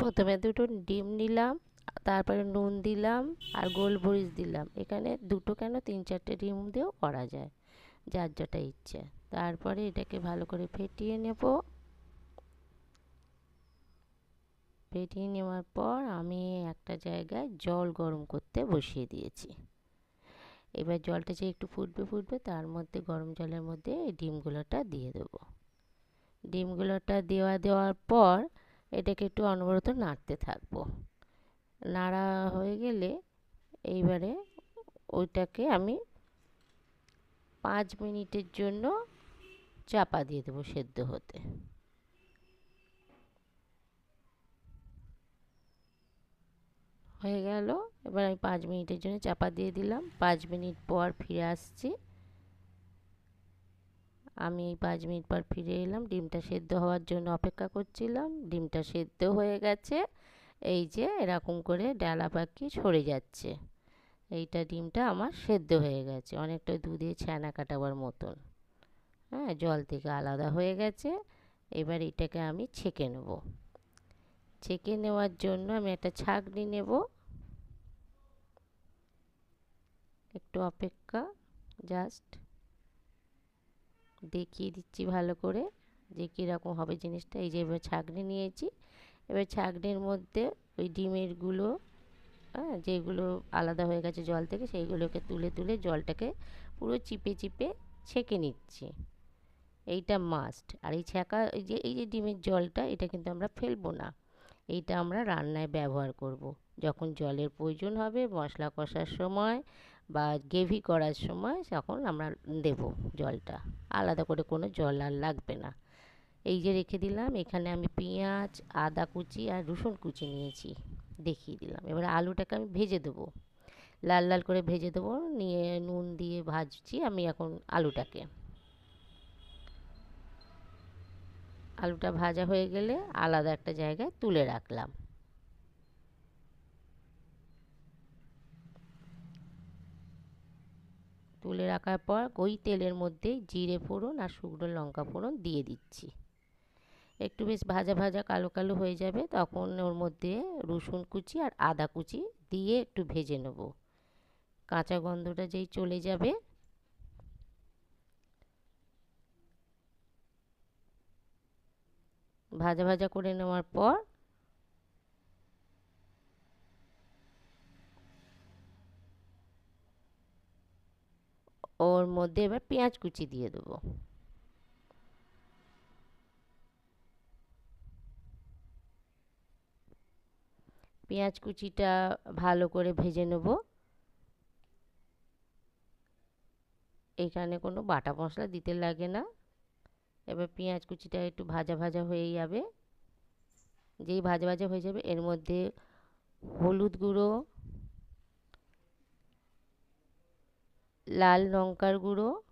প্রথমে দুটো ডিম নিলাম, তারপরে নুন দিলাম আর গোলমরিচ দিলাম। এখানে দুটো কেন তিন চারটে ডিম দিয়েও করা যায়, যার যেটা ইচ্ছে। তারপরে এটাকে ভালো করে ফেটিয়ে নেব। ফেটিয়ে নেওয়ার পর আমি একটা জায়গায় জল গরম করতে বসিয়ে দিয়েছি। এবার জলটা যে একটু ফুটবে ফুটবে তার মধ্যে গরম জলের মধ্যে ডিমগুলোটা দিয়ে দেবো। ডিমগুলোটা দেওয়া দেওয়ার পর এটাকে একটু অনবরত নাড়তে থাকব। নাড়া হয়ে গেলে এইবারে ওইটাকে আমি পাঁচ মিনিটের জন্য চাপা দিয়ে দেবো সেদ্ধ হতে। হয়ে গেল, এবার আমি পাঁচ মিনিটের জন্য চাপা দিয়ে দিলাম। পাঁচ মিনিট পর ফিরে আসছি। আমি এই পাঁচ মিনিট পর ফিরে এলাম। ডিমটা সেদ্ধ হওয়ার জন্য অপেক্ষা করছিলাম। ডিমটা সেদ্ধ হয়ে গেছে। এই যে এরকম করে ডালা পাখি সরে যাচ্ছে। এইটা ডিমটা আমার সেদ্ধ হয়ে গেছে। অনেকটা দুধে ছানা কাটাবার মতন। হ্যাঁ জল থেকে আলাদা হয়ে গেছে। এবার এটাকে আমি ছেঁকে নেব। ছেঁকে নেওয়ার জন্য আমি একটা ছাঁকনি নেব। একটু অপেক্ষা, জাস্ট দেখিয়ে দিচ্ছি ভালো করে যে কীরকম হবে জিনিসটা। এই যে এবার ছাঁকনি নিয়েছি। এবার ছাঁকনির মধ্যে ওই ডিমেরগুলো হ্যাঁ যেগুলো আলাদা হয়ে গেছে জল থেকে, সেইগুলোকে তুলে তুলে জলটাকে পুরো চিপে চিপে ছেঁকে নিচ্ছি। এইটা মাস্ট আর এই ছ্যাঁকা এই যে এই যে ডিমের জলটা, এটা কিন্তু আমরা ফেলব না। এইটা আমরা রান্নায় ব্যবহার করব। যখন জলের প্রয়োজন হবে, মশলা কষার সময় বা গ্রেভি করার সময় তখন আমরা দেব জলটা, আলাদা করে কোনো জল আর লাগবে না। এই যে রেখে দিলাম, এখানে আমি পেঁয়াজ, আদা কুচি আর রসুন কুচি নিয়েছি, দেখিয়ে দিলাম। এবার আলুটাকে আমি ভেজে দেবো। লাল লাল করে ভেজে দেবো, নিয়ে নুন দিয়ে ভাজছি আমি এখন আলুটাকে। আলুটা ভাজা হয়ে গেলে আলাদা একটা জায়গায় তুলে রাখলাম। তুলে রাখার পর ওই তেলের মধ্যে জিরে ফোড়ন আর শুকনো লঙ্কা ফোড়ন দিয়ে দিচ্ছি। একটু বেশ ভাজা ভাজা কালো কালো হয়ে যাবে, তখন ওর মধ্যে রসুন কুচি আর আদা কুচি দিয়ে একটু ভেজে নেব। কাঁচা গন্ধটা যেই চলে যাবে, ভাজা ভাজা করে নেওয়ার পর ওর মধ্যে এবার পেঁয়াজ কুচি দিয়ে দেবো। পেঁয়াজ কুচিটা ভালো করে ভেজে নেব। এখানে কোনো বাটা মশলা দিতে লাগে না। এবার পেঁয়াজ কুচিটা একটু ভাজা ভাজা হয়ে যাবে। যেই ভাজা ভাজা হয়ে যাবে, এর মধ্যে হলুদ গুঁড়ো লাল লঙ্কার গুঁড়ো,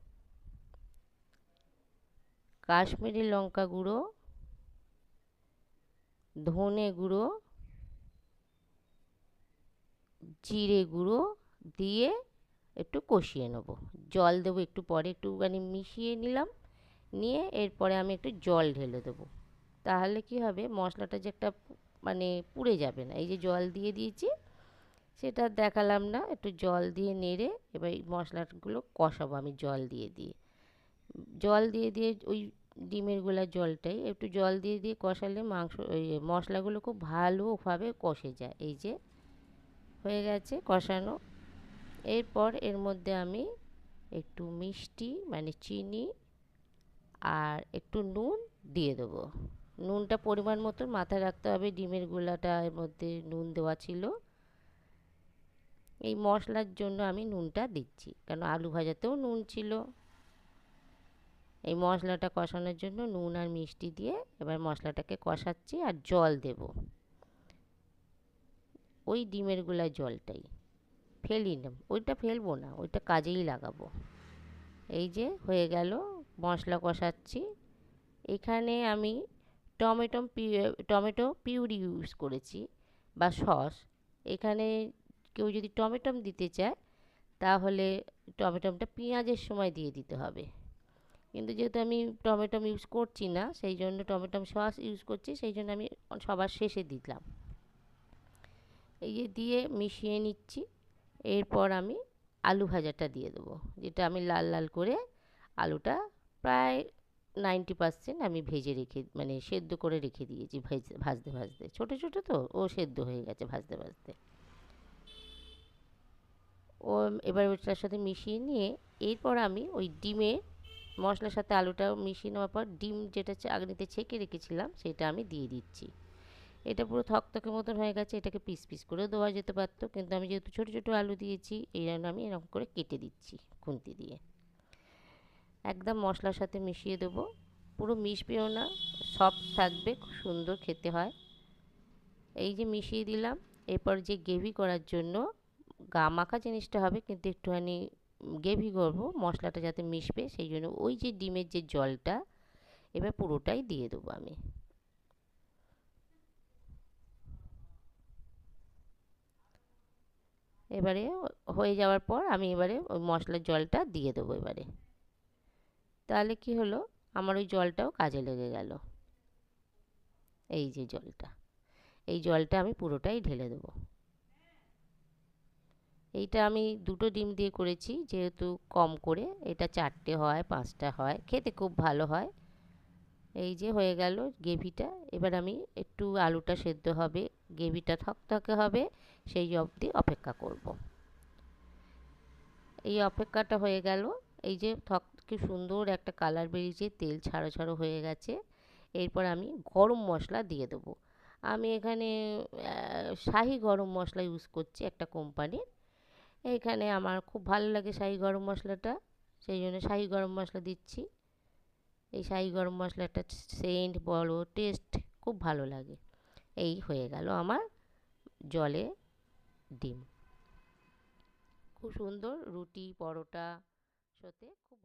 কাশ্মীরি লঙ্কা গুঁড়ো, ধনে গুঁড়ো, জিরে গুঁড়ো দিয়ে একটু কষিয়ে নেব। জল দেবো একটু পরে, একটুখানি মিশিয়ে নিলাম। নিয়ে এরপরে আমি একটু জল ঢেলে দেবো। তাহলে কি হবে? মশলাটা যে একটা মানে পুড়ে যাবে না। এই যে জল দিয়ে দিয়েছি সেটা দেখালাম না। একটু জল দিয়ে নেড়ে এবার এই মশলাগুলো কষাবো আমি জল দিয়ে দিয়ে। জল দিয়ে দিয়ে ওই ডিমের গোলার জলটাই একটু জল দিয়ে দিয়ে কষালে মাংস ওই মশলাগুলো খুব ভালোভাবে কষে যায়। এই যে হয়ে গেছে কষানো। এরপর এর মধ্যে আমি একটু মিষ্টি মানে চিনি আর একটু নুন দিয়ে দেবো। নুনটা পরিমাণ মতো মাথায় রাখতে হবে। ডিমের গোলাটা এর মধ্যে নুন দেওয়া ছিল। এই মশলার জন্য আমি নুনটা দিচ্ছি। কারণ আলু ভাজাতেও নুন ছিল। এই মশলাটা কষানোর জন্য নুন আর মিষ্টি দিয়ে এবার মশলাটাকে কষাচ্ছি আর জল দেব। ওই ডিমের গোলায় জলটাই। ফেলি না, ওইটা ফেলব না, ওইটা কাজেই লাগাবো। এই যে হয়ে গেল, মশলা কষাচ্ছি। এখানে আমি টমেটো টমেটো পিউরি ইউজ করেছি বা সস। এখানে কেউ যদি টমেটম দিতে চায়, তাহলে টমেটমটা পেঁয়াজের সময় দিয়ে দিতে হবে। কিন্তু যেহেতু আমি টমেটো ইউজ করছি না, সেই জন্য টমেটো সস ইউজ করছি, সেই জন্য আমি সবার শেষে দিলাম। এই যে দিয়ে মিশিয়ে নিচ্ছি, এরপর আমি আলু ভাজাটা দিয়ে দেবো, যেটা আমি লাল লাল করে আলুটা প্রায় নাইনটি পারসেন্ট আমি ভেজে রেখে মানে সেদ্ধ করে রেখে দিয়েছি ভেজে, ভাজতে ভাজতে। ছোটো ছোটো তো, ও সেদ্ধ হয়ে গেছে ভাজতে ভাজতে। ও এবার ওটার সাথে মিশিয়ে নিয়ে এরপর আমি ওই ডিমে মশলার সাথে আলুটা মিশিয়ে নেওয়ার পর ডিম যেটা চাগনিতে ছেঁকে রেখেছিলাম সেটা আমি দিয়ে দিচ্ছি। এটা পুরো থকথকে মতন হয়ে গেছে, এটাকে পিস পিস করেও দেওয়া যেতে পারতো, কিন্তু আমি যেহেতু ছোটো ছোটো আলু দিয়েছি, এই জন্য আমি এরকম করে কেটে দিচ্ছি খুন্তি দিয়ে। একদম মশলার সাথে মিশিয়ে দেবো, পুরো মিশবেও না, সফট থাকবে, খুব সুন্দর খেতে হয়। এই যে মিশিয়ে দিলাম, এরপর যে গ্রেভি করার জন্য গা মাখা জিনিসটা হবে, কিন্তু একটুখানি গ্রেভি করব, মশলাটা যাতে মিশবে, সেই জন্য ওই যে ডিমের যে জলটা, এবার পুরোটাই দিয়ে দেবো আমি। এবারে হয়ে যাওয়ার পর আমি এবারে ওই মশলার জলটা দিয়ে দেবো এবারে। তাহলে কি হলো? আমার ওই জলটাও কাজে লেগে গেল। এই যে জলটা। এই জলটা আমি পুরোটাই ঢেলে দেবো। এইটা আমি দুটো ডিম দিয়ে করেছি, যেহেতু কম করে। এটা চারটে হয়, পাঁচটা হয়। খেতে খুব ভালো হয়। এই যে হয়ে গেল গ্রেভিটা। এবার আমি একটু আলুটা সেদ্ধ হবে, গ্রেভিটা থকথকে হবে, সেই অবধি অপেক্ষা করব। এই অপেক্ষাটা হয়ে গেল। এই যে থক, কি সুন্দর একটা কালার বেরিয়েছে, তেল ছাড়ো ছাড়ো হয়ে গেছে। এরপর আমি গরম মশলা দিয়ে দেবো। আমি এখানে শাহি গরম মশলা ইউজ করছি একটা কোম্পানির এখানে আমার খুব ভালো লাগে শাহি গরম মশলাটা, সেই জন্য শাহি গরম মশলা দিচ্ছি। এই শাহি গরম মশলাটা সেন্ট, বড়, টেস্ট খুব ভালো লাগে। এই হয়ে গেল আমার জলে ডিম। খুব সুন্দর রুটি, পরোটা সাথে খুব